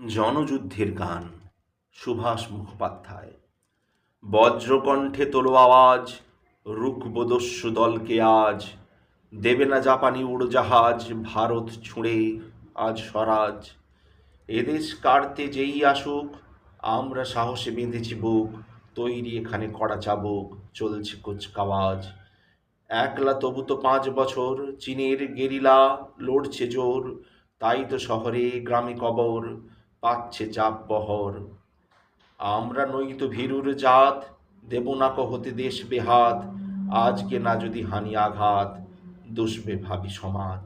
জনযুদ্ধের গান, সুভাষ মুখোপাধ্যায়। বজ্রকণ্ঠে তোলো আওয়াজ রুকবদস্যু দলকে আজ। দেবে না জাপানি উড়োজাহাজ, ভারত ছুঁড়ে আজ স্বরাজ। এদেশ কাড়তে যেই আসুক, আমরা সাহসে বেঁধেছি বুক, তৈরি এখানে কড়া চাবুক, চলছে কুচকাওয়াজ। একলা তবু তো পাঁচ বছর, চীনের গেরিলা লড়ছে জোর, তাই তো শহরে গ্রামে কবর। পাচ্ছে চাপ বহর। আমরা নই তো ভীরুর জাত, দেব না হতে দেশ বেহাত। আজকে না যদি হানি আঘাত, দুষবে ভাবি সমাজ।